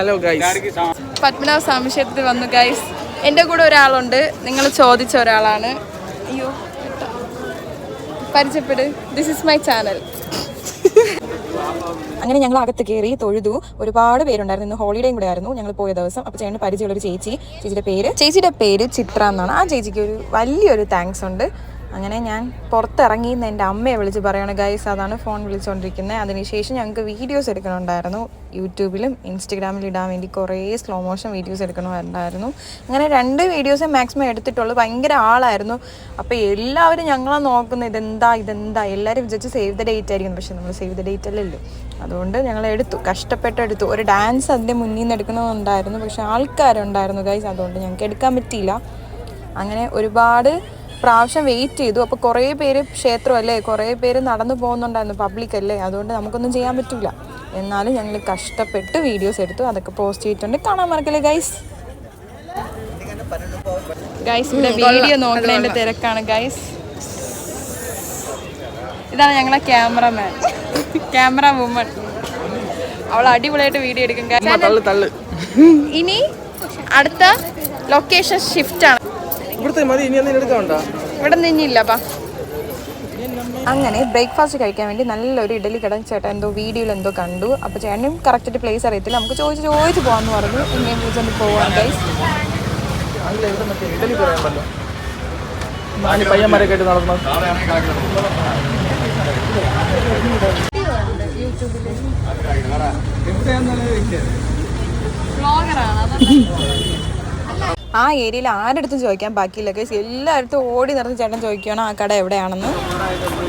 Hello guys Padmanabha സ്വാമി ക്ഷേത്രത്തിൽ വന്നു guys എന്റെ കൂടെ ഒരാളുണ്ട്. നിങ്ങൾ ചോദിച്ച ഒരാളാണ്. അയ്യോ പരിചയപ്പെട്. ദിസ് ഇസ് മൈ ചാനൽ അങ്ങനെ ഞങ്ങൾ അകത്ത് കയറി തൊഴുതു. ഒരുപാട് പേരുണ്ടായിരുന്നു. ഇന്ന് ഹോളിഡേയും കൂടെ ആയിരുന്നു. ഞങ്ങൾ പോയ ദിവസം അപ്പോൾ ചേട്ടന് പരിചയമുള്ള ഒരു ചേച്ചി. ചേച്ചിയുടെ പേര് ചേച്ചിയുടെ പേര് ചിത്ര എന്നാണ്. ആ ചേച്ചിക്ക് ഒരു വലിയൊരു താങ്ക്സ് ഉണ്ട്. അങ്ങനെ ഞാൻ പുറത്തിറങ്ങി എന്ന് എന്റെ അമ്മയെ വിളിച്ച് പറയാണ് ഗൈസ് അതാണ് ഫോൺ വിളിച്ചുകൊണ്ടിരിക്കുന്നത് അതിനുശേഷം ഞങ്ങൾക്ക് വീഡിയോസ് എടുക്കണമുണ്ടായിരുന്നു യൂട്യൂബിലും ഇൻസ്റ്റഗ്രാമിലും ഇടാൻ വേണ്ടി കുറേ സ്ലോ മോഷൻ വീഡിയോസ് എടുക്കണമായിരുന്നു അങ്ങനെ രണ്ട് വീഡിയോസ് മാക്സിമം എടുത്തിട്ടുള്ളൂ. ഭയങ്കര ആളായിരുന്നു. അപ്പോൾ എല്ലാവരും ഞങ്ങളെ നോക്കുന്നത് ഇതെന്താ? ഇതെന്താ? എല്ലാവരും വിചാരിച്ച് സേവ് ദ ഡേറ്റ് ആയിരിക്കും പക്ഷേ നമ്മൾ സേവ് ദ ഡേറ്റ് അല്ലല്ലോ. അതുകൊണ്ട് ഞങ്ങൾ എടുത്തു. കഷ്ടപ്പെട്ട് എടുത്തു. ഒരു ഡാൻസ് അതിന്റെ മുന്നിൽ നിന്ന് എടുക്കണമെന്നുണ്ടായിരുന്നു പക്ഷേ ആൾക്കാരുണ്ടായിരുന്നു ഗൈസ് അതുകൊണ്ട് ഞങ്ങൾക്ക് എടുക്കാൻ പറ്റിയില്ല. അങ്ങനെ ഒരുപാട് പ്രാവശ്യം വെയിറ്റ് ചെയ്തു. അപ്പോൾ കുറേ പേര് ക്ഷേത്രം അല്ലേ കുറേ പേര് നടന്നു പോകുന്നുണ്ടായിരുന്നു പബ്ലിക് അല്ലേ? അതുകൊണ്ട് നമുക്കൊന്നും ചെയ്യാൻ പറ്റില്ല എന്നാലും ഞങ്ങൾ കഷ്ടപ്പെട്ട് വീഡിയോസ് എടുത്തു. അതൊക്കെ പോസ്റ്റ് ചെയ്തിട്ടുണ്ട്. കാണാൻ മറക്കല്ലേ ഗൈസ് ഗൈസ് ഇവിടെ വീഡിയോ നോക്കുന്നതിന്റെ തിരക്കാണ് ഗൈസ് ഇതാണ് ഞങ്ങളെ ക്യാമറമാൻ ക്യാമറ വുമൺ അവൾ അടിപൊളിയായിട്ട് വീഡിയോ എടുക്കും ഇനി അടുത്ത ലൊക്കേഷൻ ഷിഫ്റ്റ് ആണ്. ഇവിടുത്തെ മതി ഇനി എന്തെങ്കിലും എടുക്കാനുണ്ടോ ഇവിടെ നിന്നില്ലപ്പാ അങ്ങനെ ബ്രേക്ക്ഫാസ്റ്റ് കഴിക്കാൻ വേണ്ടി നല്ലൊരു ഇഡലി കട ചേട്ടൻ എന്തോ വീഡിയോയിൽ എന്തോ കണ്ടു. അപ്പോൾ ചേട്ടനും കറക്റ്റ് പ്ലേസ് അറിയത്തില്ല. നമുക്ക് ചോദിച്ച് ചോദിച്ചു പോകാമെന്ന് പറഞ്ഞു. എങ്ങനെയും വിളിച്ചുകൊണ്ട് പോവാൻ ഗൈസ് ഇവിടെ ആ ഏരിയയിൽ ആരടുത്തും ചോദിക്കാൻ ബാക്കിയില്ല ഗൈസ് എല്ലായിടത്തും ഓടി നടന്ന് ചേട്ടൻ ചോദിക്കണം ആ കട എവിടെയാണെന്ന്?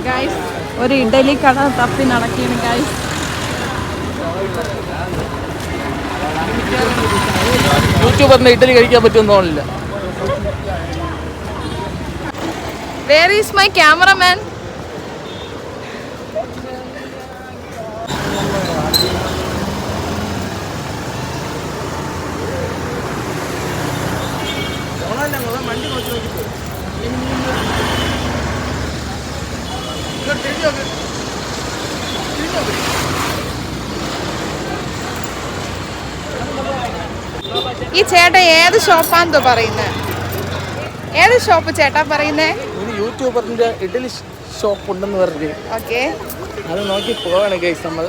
ഗൈസ് ഒരു ഇഡലി കട തപ്പി നടക്കുകയാണ് ഗൈസ് യൂട്യൂബറിന് ഇഡലി കഴിക്കാൻ പറ്റുമെന്ന് തോന്നില്ല വേർ ഈസ് മൈ ക്യാമറമാൻ ഈ ചേട്ടൻ ഏത് ഷോപ്പാണെന്തോ പറയുന്നത് ഏത് ഷോപ്പ് ചേട്ടാ പറയുന്നേ? ഒരു യൂട്യൂബറിന്റെ ഇഡലി ഷോപ്പ് ഉണ്ടെന്ന് പറഞ്ഞു. ഓക്കെ. അത് നോക്കി പോവാണ് ഗൈസ് നമ്മൾ.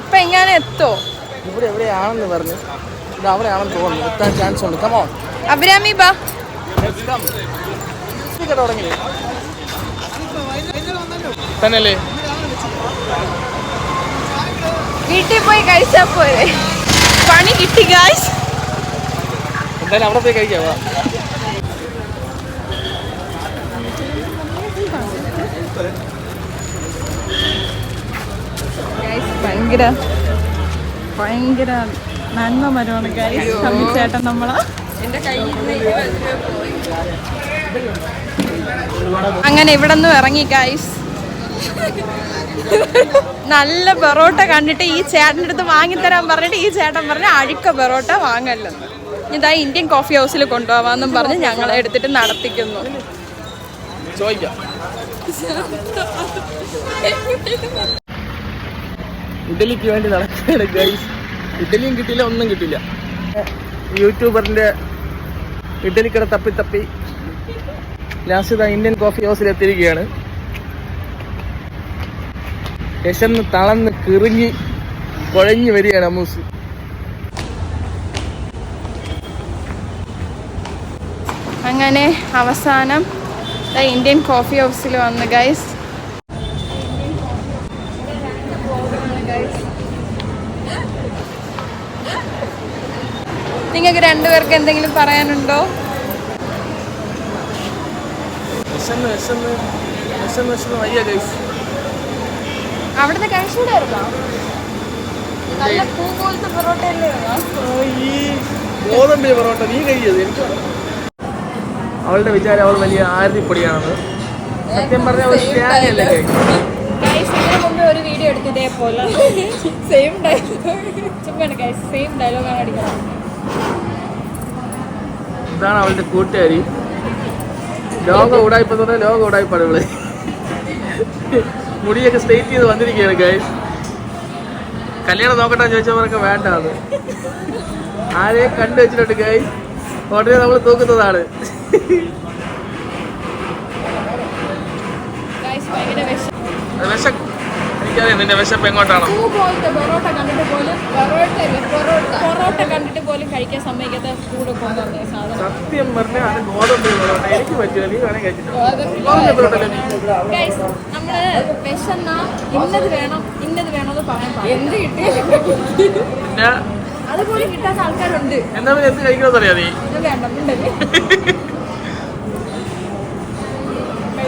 ഇപ്പൊ എങ്ങനെ എത്തോ? ഇവിടെ എവിടെയാണെന്ന് പറഞ്ഞു. ഇത് അവിടെയാണെന്ന് തോന്നുന്നു. എത്താൻ ചാൻസ് ഉണ്ട്. കമോ അഭിരാമി ബാ. കട തുടങ്ങി. തന്നെയല്ലേ? വീട്ടിൽ പോയി കഴിച്ചാ പോരെ? പണി കിട്ടി ഗായ്സ് എന്തായാലും അവിടെ പോയി കഴിക്കാം ഭയങ്കര ഭയങ്കര നന്മ മരമാണ് ചേട്ടൻ നമ്മളെ. അങ്ങനെ ഇവിടെ നിന്ന് ഇറങ്ങി ഗൈസ് നല്ല പെറോട്ട കണ്ടിട്ട് ഈ ചേട്ടന്റെ അടുത്ത് വാങ്ങിത്തരാൻ പറഞ്ഞിട്ട് ഈ ചേട്ടൻ പറഞ്ഞ അഴുക്ക പെറോട്ട വാങ്ങല്ലെന്ന്. ഇതാ ഇന്ത്യൻ കോഫി ഹൗസിൽ കൊണ്ടുപോവാന്നും പറഞ്ഞ് ഞങ്ങൾ എടുത്തിട്ട് നടത്തിക്കുന്നു. ഇഡലിക്ക് വേണ്ടി നടക്കുകയാണ് ഗൈസ് ഇഡലിയും കിട്ടിയില്ല ഒന്നും കിട്ടില്ല യൂട്യൂബറിന്റെ ഇഡലിക്കട തപ്പി തപ്പി ലാസ്റ്റ് ഇന്ത്യൻ കോഫി ഹൗസിൽ എത്തിയിരിക്കുകയാണ്. വിശന്ന് തളന്ന് കിറുങ്ങി കുഴഞ്ഞു വരികയാണ് അമ്മൂസ്. അങ്ങനെ അവസാനം ഇന്ത്യൻ കോഫി ഹൗസിൽ വന്ന് ഗൈസ് നിങ്ങൾക്ക് രണ്ടുപേർക്ക് എന്തെങ്കിലും പറയാനുണ്ടോ? അവിടുത്തെ കഴിച്ചിട്ടായിരുന്നോ നല്ല പൂ പോലത്തെ പൊറോട്ട അല്ലേ ഗോതമ്പിലെ പൊറോട്ട നീ കഴിയത് എനിക്ക് അവളുടെ വിചാരം അവൾ വലിയ ആരതിപ്പൊടിയാണെന്ന്. സത്യം പറഞ്ഞാൽ ഒരു സ്റ്റാൻഡല്ലേ ഒരു വീഡിയോ എടുത്തു ഇതേപോലെ. സെയിം ഡയലോഗ് ഗൈസ് സെയിം ഡയലോഗാണ് അടിക്കുന്നത്. ഇതാണ് അവളുടെ കൂട്ടുകാരി. ലോക ഉടായ്പ തന്നെ ലോക ഉടായ്പാണ് ഇവൾ. മുടിയൊക്കെ സ്ട്രെയിറ്റ് ചെയ്ത് വന്നിരിക്കുകയാണ് ഗൈസ് കല്യാണം നോക്കട്ടെ ചോദിച്ചവരൊക്കെ വേണ്ട അത് ആരെയും കണ്ടു വെച്ചിട്ടുണ്ട് ഗൈ ഉടനെ നമ്മൾ തൂക്കുന്നതാണ്. എനിക്കറിയാം നിന്റെ വിശപ്പ് എങ്ങോട്ടാണ്? പൊറോട്ട കണ്ടിട്ട് പോലും പൊറോട്ട കണ്ടിട്ട് പോലും കഴിക്കാൻ സമ്മതിക്കാത്ത കൂടെ സത്യം പറഞ്ഞാൽ അത് ഗോതമ്പ് പൊറോട്ട. എനിക്ക് പറ്റില്ല നീ വേണേ കഴിച്ചിട്ട് ഗോതമ്പ് പൊറോട്ട അല്ലേ നമ്മൾ വിശന്നാ ഇന്നത് വേണം ഇന്നത് വേണം എന്ന് പറയാൻ എന്ത് കിട്ടിയാലും അതുപോലെ അതുപോലും കിട്ടാത്ത ആൾക്കാരുണ്ട്. എന്താ പിന്നെ എന്ത് കഴിക്കണമെന്നറിയാതെ വേണ്ട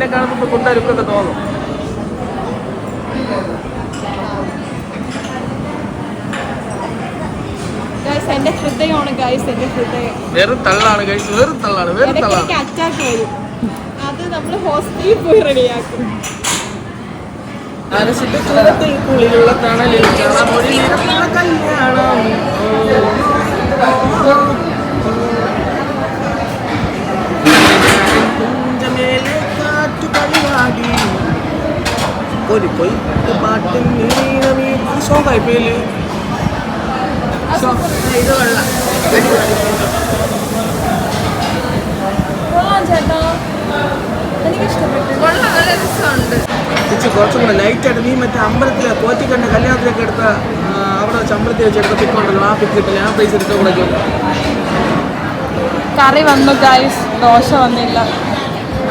എന്നെ കാണുമ്പോൾ കൊണ്ട ലുക്കൊക്കെ തോന്നും. എന്റെ ഹൃദയമാണ് ഗൈസ് എന്റെ ഹൃദയം. വെറും തള്ളാണ് ഗൈസ് വെറും തള്ളാണ് വെറും തള്ളാണ്. ഇടയ്ക്കിടയ്ക്ക് അറ്റാക്ക് വരും. അത് നമ്മൾ ഹോസ്പിറ്റലിൽ പോയി റെഡിയാക്കും അരസിന്റെ തണലിൽ കല്യാണം. എനിക്ക് ഇഷ്ടപ്പെട്ടു ഷോക്കായി നല്ല രസമുണ്ട്. ഇച്ചിരി കുറച്ചും കൂടെ ലൈറ്റായിട്ട് നീ മറ്റേ അമ്പലത്തിലെ പോറ്റിക്കണ്ട കല്യാണത്തിലൊക്കെ എടുത്ത അവിടെ വെച്ച് അമ്പലത്തിൽ വെച്ച് എടുത്ത പിക്ക് ഉണ്ടല്ലോ ആ പിക്ക് കിട്ടില്ല ആ പൈസ എടുത്ത കൂടെ കറി വന്നു ഗായ്സ് ദോശ വന്നില്ല.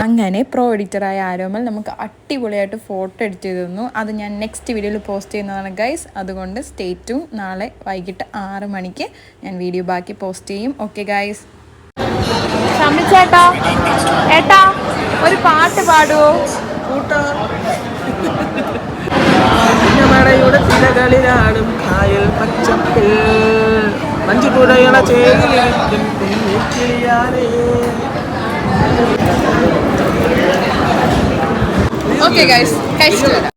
അങ്ങനെ പ്രോ എഡിറ്ററായ ആരോമൽ നമുക്ക് അടിപൊളിയായിട്ട് ഫോട്ടോ എഡിറ്റ് ചെയ്ത് തന്നു. അത് ഞാൻ നെക്സ്റ്റ് വീഡിയോയിൽ പോസ്റ്റ് ചെയ്യുന്നതാണ് ഗൈസ് അതുകൊണ്ട് സ്റ്റേറ്റും നാളെ വൈകിട്ട് ആറ് മണിക്ക് ഞാൻ വീഡിയോ ബാക്കി പോസ്റ്റ് ചെയ്യും. ഓക്കെ ഗൈസ് ചേട്ടാ. ഏട്ടാ ഒരു പാട്ട് പാടുവോ? മഴയുടെ പച്ചപ്പിൽ. ഓക്കെ ഗൈസ് കഴിച്ചിട്ട് വരാം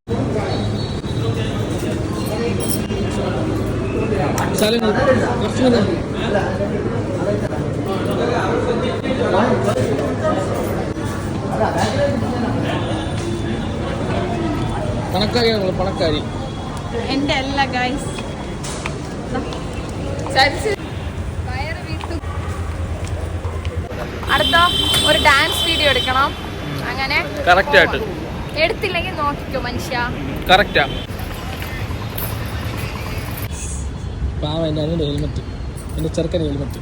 പണക്കാരിയാണ് പണക്കാരി. എന്റെ അല്ല ഗൈസ് അടുത്ത ഒരു ഡാൻസ് വീഡിയോ എടുക്കണം. അങ്ങനെ കറക്റ്റ് ആയിട്ട്. എടുത്തില്ലെങ്കിൽ നോക്കിക്കോ മനുഷ്യ. കറക്റ്റാ പാവ എന്റെ അതിന്റെ ഹെൽമെറ്റ്. എന്റെ ചെറുക്കന്റെ ഹെൽമെറ്റ്.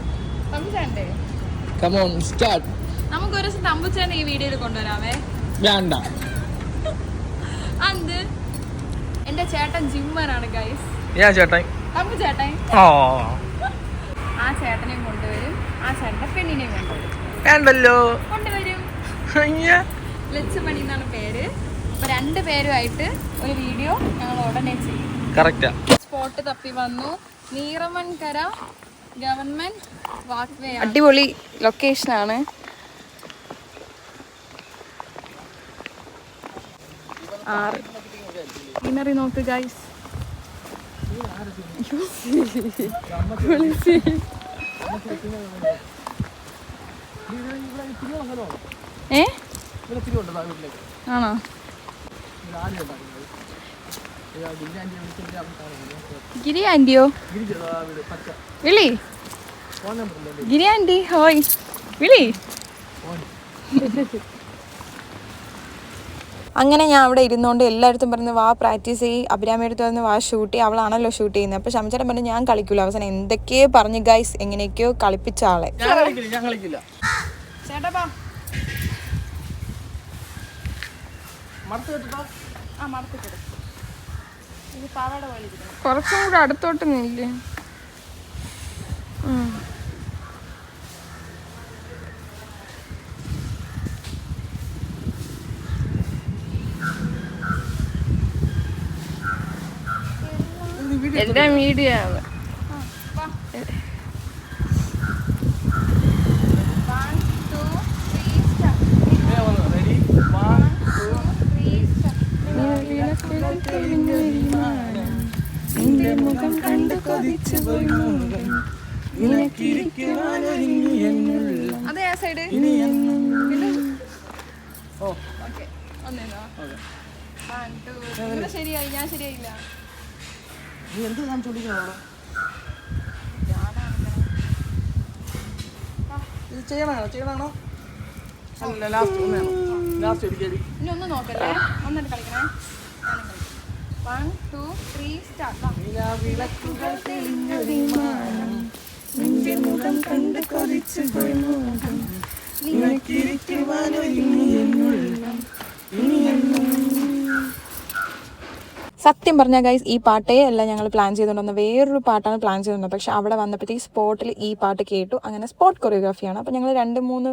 കമോൺ സ്റ്റാർട്ട് നമുക്ക് ഒരു ദിവസം തമ്പുച്ചേനെ ഈ വീഡിയോയിൽ കൊണ്ടുവരാമേ വേണ്ട. എന്ത് എന്റെ ചേട്ടൻ ജിമ്മറാണ് ഗൈസ് ഞാൻ ചേട്ടൻ തമ്പു ചേട്ടൻ ഓ ആ ചേട്ടനെയും കൊണ്ടുവരും ആ ചേട്ടന്റെ പെണ്ണിനെയും കൊണ്ടുവരും. വേണ്ടല്ലോ. കൊണ്ടുവരും. അയ്യ. ലച്ചുമണി എന്നാണ് പേര്. അപ്പൊ രണ്ടുപേരുമായിട്ട് ഒരു വീഡിയോ ഞങ്ങൾ ഉടനെ ചെയ്യും. കറക്റ്റാ സ്പോട്ട് തപ്പി വന്നു. നീറമൺകര ഗവൺമെന്റ് വാക്വേ അടിപൊളി ലൊക്കേഷനാണ് ആറ്. ഗ്രീനറി നോക്ക് ഗൈസ് ഏ? ആണോ? ഗിരി ആന്റിയോ വിളി. ഗിരി ആന്റി ഹോയ്. വിളി. അങ്ങനെ ഞാൻ അവിടെ ഇരുന്നുകൊണ്ട് എല്ലായിടത്തും പറഞ്ഞ് വാ പ്രാക്ടീസ് ചെയ്യ്. അഭിരാമിയെടുത്ത് വന്ന് പറഞ്ഞ് വാ ഷൂട്ട് ചെയ്യും. അവളാണല്ലോ ഷൂട്ട് ചെയ്യുന്നത്. അപ്പോൾ ശമിച്ചേട്ടൻ പറഞ്ഞു ഞാൻ കളിക്കൂല. അവസാനം എന്തൊക്കെയോ പറഞ്ഞു ഗൈസ് എങ്ങനെയൊക്കെയോ കളിപ്പിച്ച ആളെ. ഞാൻ കളിക്കില്ല ഞാൻ കളിക്കില്ല. ചേട്ടാ കേട്ടോ ആ മറത്തിട്ട് ഇത് പാവാട പോലെ ഇരിക്കണം കുറച്ചും കൂടെ അടുത്തോട്ട് നില്ലേ. എന്റെ മീഡിയ മുഖം കണ്ടു കൊതിച്ചു അതെ ആ സൈഡ് ഓ. നിങ്ങൾ ശരിയായി. ഞാൻ ശരിയായില്ല. നീ എന്ത് കാണിച്ചോണ്ടിരിക്കണോ ഇത് ചെയ്യണോ? ചെയ്യണോ? അല്ല ലാസ്റ്റ് ഒന്നാണോ ലാസ്റ്റ് ഒരിക്കൽ ഇനി ഒന്ന് നോക്കല്ലേ ഒന്നിട്ട് കളിക്കണേ. സത്യം പറഞ്ഞാൽ ഗൈസ് ഈ പാട്ടേ അല്ല ഞങ്ങൾ പ്ലാൻ ചെയ്തുകൊണ്ടിരുന്നത്. വേറൊരു പാട്ടാണ് പ്ലാൻ ചെയ്തിരുന്നത് പക്ഷെ അവിടെ വന്നപ്പോഴത്തേക്ക് സ്പോട്ടിൽ ഈ പാട്ട് കേട്ടു. അങ്ങനെ സ്പോട്ട് കൊറിയോഗ്രാഫിയാണ് അപ്പോൾ ഞങ്ങൾ രണ്ട് മൂന്ന്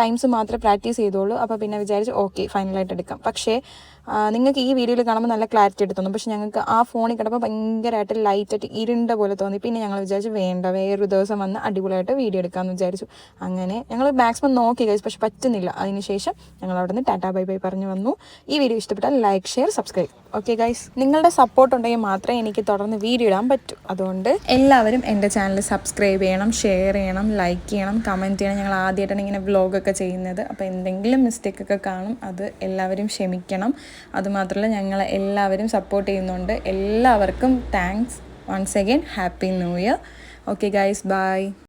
ടൈംസ് മാത്രമേ പ്രാക്ടീസ് ചെയ്തോളൂ അപ്പോൾ പിന്നെ വിചാരിച്ച് ഓക്കെ ഫൈനലായിട്ട് എടുക്കാം. പക്ഷേ നിങ്ങൾക്ക് ഈ വീഡിയോയിൽ കാണുമ്പോൾ നല്ല ക്ലാരിറ്റി ആയിട്ട് തോന്നും. പക്ഷെ ഞങ്ങൾക്ക് ആ ഫോണിൽ കിടപ്പോൾ ഭയങ്കരമായിട്ട് ലൈറ്റായിട്ട് ഇരുണ്ട പോലെ തോന്നി. പിന്നെ ഞങ്ങൾ വിചാരിച്ചു വേണ്ട വേറൊരു ദിവസം വന്ന് അടിപൊളിയായിട്ട് വീഡിയോ എടുക്കാമെന്ന് വിചാരിച്ചു. അങ്ങനെ ഞങ്ങൾ മാക്സിമം നോക്കി കഴിച്ചു പക്ഷെ പറ്റുന്നില്ല. അതിനുശേഷം ഞങ്ങൾ അവിടെ നിന്ന് ടാറ്റാ ബൈ ബൈ പറഞ്ഞു വന്നു. ഈ വീഡിയോ ഇഷ്ടപ്പെട്ടാൽ like share subscribe okay guys നിങ്ങളുടെ സപ്പോർട്ട് ഉണ്ടെങ്കിൽ മാത്രമേ എനിക്ക് തുടർന്ന് വീഡിയോ ഇടാൻ പറ്റൂ. അതുകൊണ്ട് എല്ലാവരും എന്റെ ചാനൽ സബ്സ്ക്രൈബ് ചെയ്യണം ഷെയർ ചെയ്യണം ലൈക്ക് ചെയ്യണം കമന്റ് ചെയ്യണം. ഞങ്ങൾ ആദ്യമായിട്ടാണ് ഇങ്ങനെ വ്ളോഗൊക്കെ ചെയ്യുന്നത്. അപ്പോൾ എന്തെങ്കിലും മിസ്റ്റേക്കൊക്കെ കാണും അത് എല്ലാവരും ക്ഷമിക്കണം. അതുമാത്രമല്ല ഞങ്ങളെ എല്ലാവരും സപ്പോർട്ട് ചെയ്യുന്നുണ്ട്. എല്ലാവർക്കും thanks once again happy new year okay guys bye